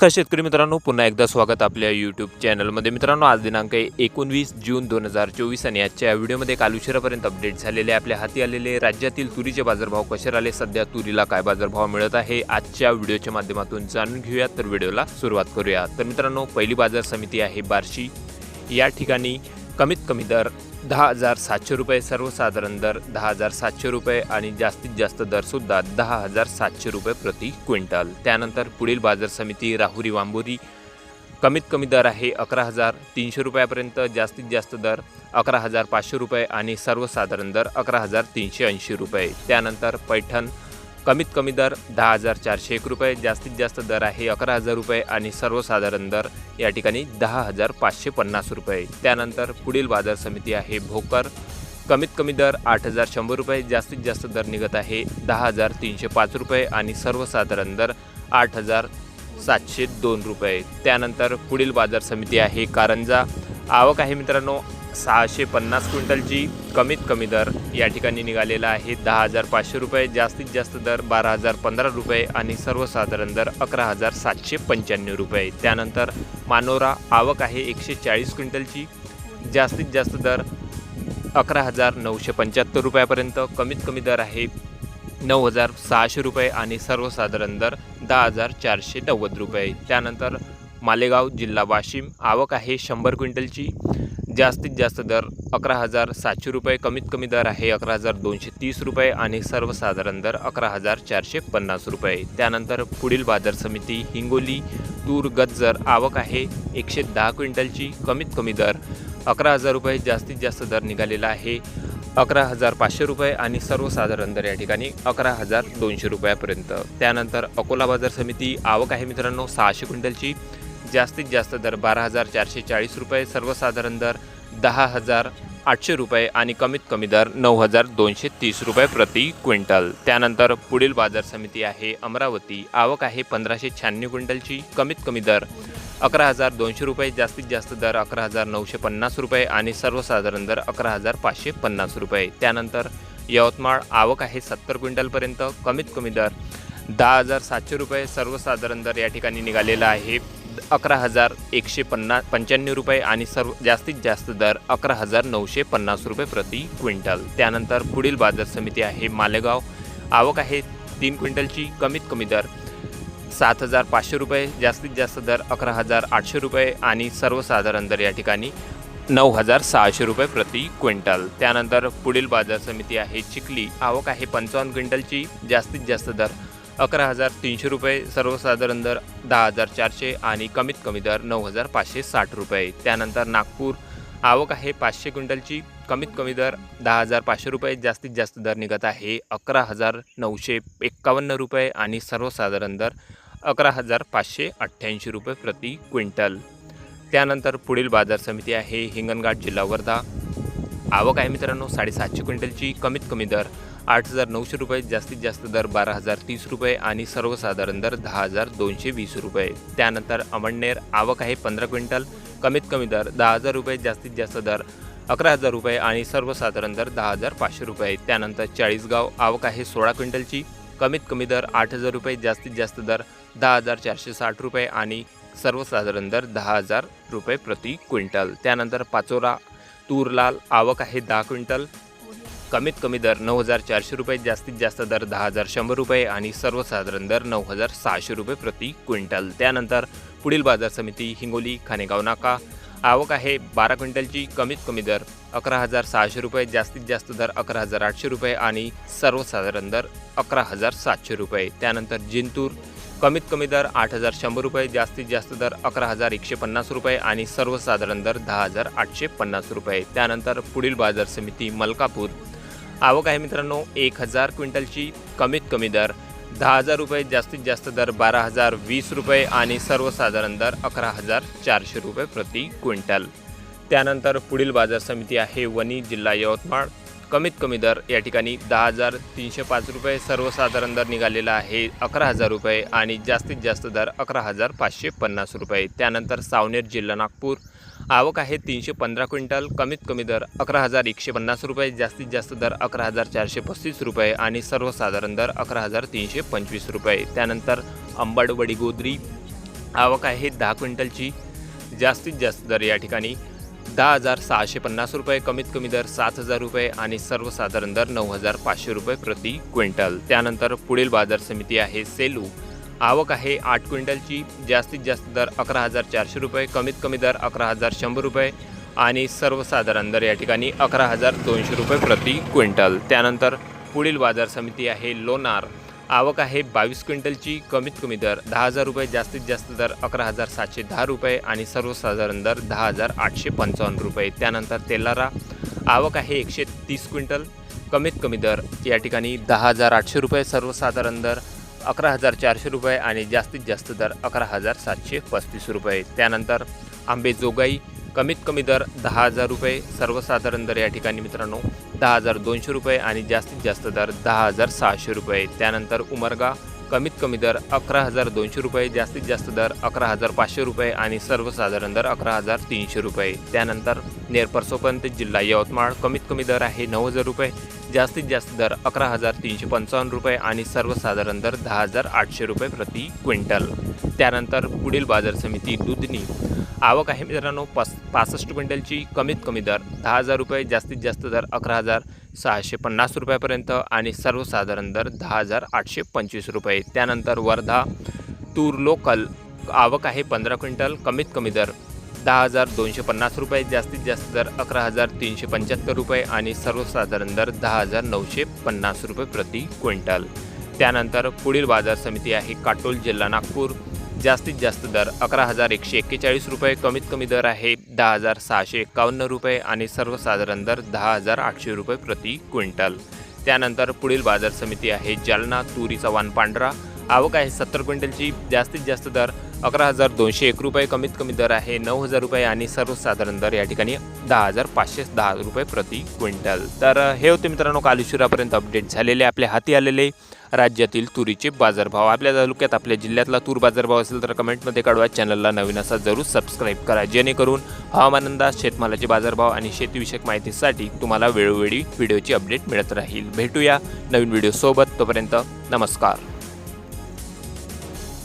नमस्कार शेतकरी मित्रांनो पुन्हा एकदा स्वागत आपल्या यूट्यूब चॅनलमध्ये मित्रांनो आज दिनांक एकोणवीस जून दोन हजार चोवीस आणि आजच्या व्हिडिओमध्ये काल उशिरापर्यंत अपडेट झालेले आपल्या हाती आलेले राज्यातील तुरीचे बाजारभाव कसे राहिले सध्या तुरीला काय बाजारभाव मिळत आहे आजच्या व्हिडिओच्या माध्यमातून जाणून घेऊया तर व्हिडिओला सुरुवात करूया. तर मित्रांनो पहिली बाजार समिती आहे बार्शी. या ठिकाणी कमीत कमी दर दहा हजार सातशे रुपये सर्वसाधारण दर दहा हजार सातशे रुपये आणि जास्तीत जास्त दरसुद्धा दहा हजार सातशे रुपये प्रति क्विंटल. त्यानंतर पुढील बाजार समिती राहुरी वांबोरी कमीत कमी दर आहे अकरा हजार तीनशे रुपयापर्यंत जास्तीत जास्त दर अकरा हजार पाचशे रुपये आणि सर्वसाधारण दर अकरा हजार तीनशे ऐंशी रुपये. त्यानंतर पैठण कमीत कमी दर दहा हजार चारशे एक रुपये जास्तीत जास्त दर आहे अकरा हजार रुपये आणि सर्वसाधारण दर या ठिकाणी दहा हजार पाचशे पन्नास रुपये. त्यानंतर पुढील बाजार समिती आहे भोकर. कमीत कमी दर आठ हजार शंभर रुपये जास्तीत जास्त दर निघत आहे दहा हजार तीनशे पाच रुपये आणि सर्वसाधारण दर आठ हजार सातशे दोन रुपये. त्यानंतर पुढील बाजार समिती आहे कारंजा. आवक आहे मित्रांनो सहाशे पन्नास क्विंटलची कमीत कमी दर या ठिकाणी निघालेला आहे. दहा हजार पाचशे रुपये जास्तीत जास्त दर बारा हजार पंधरा रुपये आणि सर्वसाधारण दर अकरा हजार सातशे पंच्याण्णव रुपये. त्यानंतर मानोरा आवक आहे एकशे चाळीस क्विंटलची जास्तीत जास्त दर अकरा हजार नऊशे पंच्याहत्तर रुपयापर्यंत. कमीत कमी दर आहे नऊ हजार सहाशे रुपये आणि सर्वसाधारण दर दहा हजार चारशे नव्वद रुपये. त्यानंतर मालेगाव जिल्हा वाशिम आवक आहे शंभर क्विंटलची जास्तीत जास्त दर अकरा हजार सातशे रुपये कमीत कमी दर आहे अकरा हजार दोनशे तीस रुपये आणि सर्वसाधारण दर अकरा हजार चारशे पन्नास रुपये. त्यानंतर पुढील बाजार समिती हिंगोली तूर गज्जर आवक आहे एकशे दहा क्विंटलची कमीत कमी दर अकरा हजार रुपये जास्तीत जास्त दर निघालेला आहे अकरा हजार पाचशे रुपये आणि सर्वसाधारण दर या ठिकाणी अकरा हजार दोनशे रुपयापर्यंत. त्यानंतर अकोला बाजार समिती आवक आहे मित्रांनो सहाशे क्विंटलची. जास्तीत जास्त दर बारा हजार चारशे चाळीस रुपये सर्वसाधारण दर दहा हजार आठशे रुपये आणि कमीत कमी दर नऊ हजार दोनशे तीस रुपये प्रति क्विंटल. त्यानंतर पुढील बाजार समिती आहे अमरावती. आवक आहे पंधराशे शहाण्णव क्विंटलची. कमीत कमी दर अकरा हजार दोनशे रुपये जास्तीत जास्त दर अकरा हजार नऊशे पन्नास रुपये आणि सर्वसाधारण दर अकरा हजार पाचशे पन्नास रुपये. त्यानंतर यवतमाळ आवक आहे सत्तर क्विंटलपर्यंत. कमीत कमी दर दहा हजार सातशे रुपये सर्वसाधारण दर या ठिकाणी निघालेला आहे. अकरा हजार एकशे पन्नास पंच्याण्णव रुपये आणि सर्व जास्तीत जास्त दर अकरा हजार नऊशे पन्नास रुपये प्रति क्विंटल. त्यानंतर पुढील बाजार समिती आहे मालेगाव. आवक आहे तीन क्विंटलची. कमीत कमी दर सात हजार पाचशे रुपये जास्तीत जास्त दर अकरा हजार आठशे रुपये आणि सर्वसाधारण दर या ठिकाणी नऊ हजार सहाशे रुपये प्रति क्विंटल. त्यानंतर पुढील बाजार समिती आहे चिखली. आवक आहे पंचावन्न क्विंटलची. जास्तीत जास्त दर अकरा हजार तीनशे रुपये सर्वसाधारण दर दहा हजार चारशे आणि कमीत कमी दर नऊ हजार पाचशे साठ रुपये. त्यानंतर नागपूर आवक आहे पाचशे क्विंटलची कमीत कमी दर दहा हजार पाचशे रुपये जास्तीत जास्त दर निघत आहे अकरा हजार नऊशे एक्कावन्न रुपये आणि सर्वसाधारण दर अकरा हजार पाचशे अठ्ठ्याऐंशी रुपये प्रति क्विंटल. त्यानंतर पुढील बाजार समिती आहे हिंगणघाट जिल्हा वर्धा. आवक आहे मित्रांनो साडेसातशे क्विंटलची कमीत कमी दर आठ हजार नऊशे रुपये जास्तीत जास्त दर बारा हजार तीस रुपये आणि सर्वसाधारण दर दहा हजार दोनशे वीस रुपये. त्यानंतर अमळनेर आवक आहे पंधरा क्विंटल कमीत कमी दर दहा हजार रुपये जास्तीत जास्त दर अकरा हजार रुपये आणि सर्वसाधारण दर दहा हजार पाचशे रुपये. त्यानंतर चाळीसगाव आवक आहे सोळा क्विंटलची कमीत कमी दर आठ हजार रुपये जास्तीत जास्त दर दहा हजार चारशे साठ रुपये आणि सर्वसाधारण दर दहा हजार रुपये प्रति क्विंटल. त्यानंतर पाचोरा तूरलाल आवक आहे दहा क्विंटल कमीत कमी दर नऊ हजार चारशे रुपये जास्तीत जास्त दर दहा हजार शंभर रुपये आणि सर्वसाधारण दर नऊ हजार सहाशे रुपये प्रति क्विंटल. त्यानंतर पुढील बाजार समिती हिंगोली खानेगाव नाका. आवक आहे बारा क्विंटलची कमीत कमी दर अकरा हजार सहाशे रुपये जास्तीत जास्त दर अकरा हजार आठशे रुपये आणि सर्वसाधारण दर अकरा हजार सातशे रुपये. त्यानंतर जिंतूर कमीत कमी दर आठ हजार शंभर रुपये जास्तीत जास्त दर अकरा हजार एकशे पन्नास रुपये आणि सर्वसाधारण दर दहा हजार आठशे पन्नास रुपये. त्यानंतर पुढील बाजार समिती मलकापूर आवक आहे मित्रांनो एक हजार क्विंटलची कमीत कमी दर. दहा हजार रुपये जास्तीत जास्त दर बारा हजार वीस रुपये आणि सर्वसाधारण दर अकरा हजार चारशे रुपये प्रति क्विंटल. त्यानंतर पुढील बाजार समिती आहे वणी जिल्हा यवतमाळ. कमीत कमी दर या ठिकाणी दहा हजार तीनशे पाच रुपये सर्वसाधारण दर निघालेला आहे अकरा हजार रुपये आणि जास्तीत जास्त दर अकरा हजार पाचशे पन्नास रुपये. त्यानंतर सावनेर जिल्हा नागपूर आवक आहे तीनशे पंधरा क्विंटल कमीत कमी दर अकरा हजार एकशे पन्नास रुपये जास्तीत जास्त दर अकरा हजार चारशे पस्तीस रुपये आणि सर्वसाधारण दर अकरा हजार तीनशे पंचवीस रुपये. त्यानंतर अंबड वडीगोद्री आवक आहे दहा क्विंटलची जास्तीत जास्त दर या ठिकाणी दहा हजार सहाशे पन्नास रुपये कमीत कमी दर सात हजार रुपये आणि सर्वसाधारण दर नऊ हजार पाचशे रुपये प्रति क्विंटल. त्यानंतर पुढील बाजार समिती आहे सेलू. आवक आहे आठ क्विंटलची. जास्तीत जास्त दर अकरा हजार चारशे रुपये कमीत कमी दर अकरा हजार शंभर रुपये आणि सर्वसाधारण दर या ठिकाणी अकरा हजार दोनशे रुपये प्रति क्विंटल. त्यानंतर पुढील बाजार समिती आहे लोणार. आवक आहे बावीस क्विंटलची कमीत कमी दर दहा हजार रुपये जास्तीत जास्त दर अकरा हजार सातशे दहा रुपये आणि सर्वसाधारण दर दहा हजार आठशे पंचावन्न रुपये. त्यानंतर तेलारा. आवक आहे एकशे तीस क्विंटल कमीत कमी दर या ठिकाणी दहा हजार आठशे रुपये सर्वसाधारण दर अकरा हजार चारशे रुपये आणि जास्तीत जास्त दर अकरा हजार सातशे पस्तीस रुपये. त्यानंतर आंबेजोगाई कमीत कमी दर दहा हजार रुपये. सर्वसाधारण दर या ठिकाणी मित्रांनो दहा हजार दोनशे रुपये आणि जास्तीत जास्त दर दहा हजार सहाशे रुपये. त्यानंतर उमरगा कमीत कमी दर अकरा हजार दोनशे रुपये जास्तीत जास्त दर अकरा हजार पाचशे रुपये आणि सर्वसाधारण दर अकरा हजार तीनशे रुपये. त्यानंतर नेरपरसोपर्यंत जिल्हा यवतमाळ कमीत कमी दर आहे नऊ हजार रुपये. जास्तीत जास्त दर अकरा हजार तीनशे पंचावन्न रुपये आणि सर्वसाधारण दर दहा हजार आठशे रुपये प्रति क्विंटल. त्यानंतर पुढील बाजार समिती दुधनी. आवक आहे मित्रांनो पास पासष्ट क्विंटलची कमीत कमी दर दहा हजार रुपये जास्तीत जास्त दर अकरा हजार सहाशे पन्नास रुपयापर्यंत आणि सर्वसाधारण दर दहा हजार आठशे पंचवीस रुपये. त्यानंतर वर्धा तूर लोकल आवक आहे पंधरा क्विंटल कमीत कमी दर दहा हजार दोनशे पन्नास रुपये जास्तीत जास्त दर अकरा हजार तीनशे पंच्याहत्तर रुपये आणि सर्वसाधारण दर दहा हजार नऊशे पन्नास रुपये प्रति क्विंटल. त्यानंतर पुढील बाजार समिती आहे काटोल जिल्हा नागपूर. जास्तीत जास्त दर अकरा हजार एकशे एक्केचाळीस रुपये कमीत कमी दर आहे दहा हजार सहाशे एकावन्न रुपये आणि सर्वसाधारण दर दहा हजार आठशे रुपये प्रति क्विंटल. त्यानंतर पुढील बाजार समिती आहे जालना तुरीचा चव्हाण पांढरा. आवक आहे सत्तर क्विंटलची. जास्तीत जास्त दर अकरा हजार दोनशे एक रुपये कमीत कमी दर आहे नऊ हजार रुपये आणि सर्वसाधारण दर या ठिकाणी दहा हजार पाचशे दहा रुपये प्रति क्विंटल. तर हे होते मित्रांनो काल उशिरापर्यंत अपडेट झालेले आपल्या हाती आलेले राज्यातील तुरीचे बाजारभाव. आपल्या तालुक्यात आपल्या जिल्ह्यातला तूर बाजारभाव असेल तर कमेंटमध्ये कळवा चॅनलला नवीन असा जरूर सबस्क्राईब करा जेणेकरून हवामान अंदाज शेतमालाचे बाजारभाव आणि शेतीविषयक माहितीसाठी तुम्हाला वेळोवेळी व्हिडिओची अपडेट मिळत राहील. भेटूया नवीन व्हिडिओसोबत तोपर्यंत नमस्कार.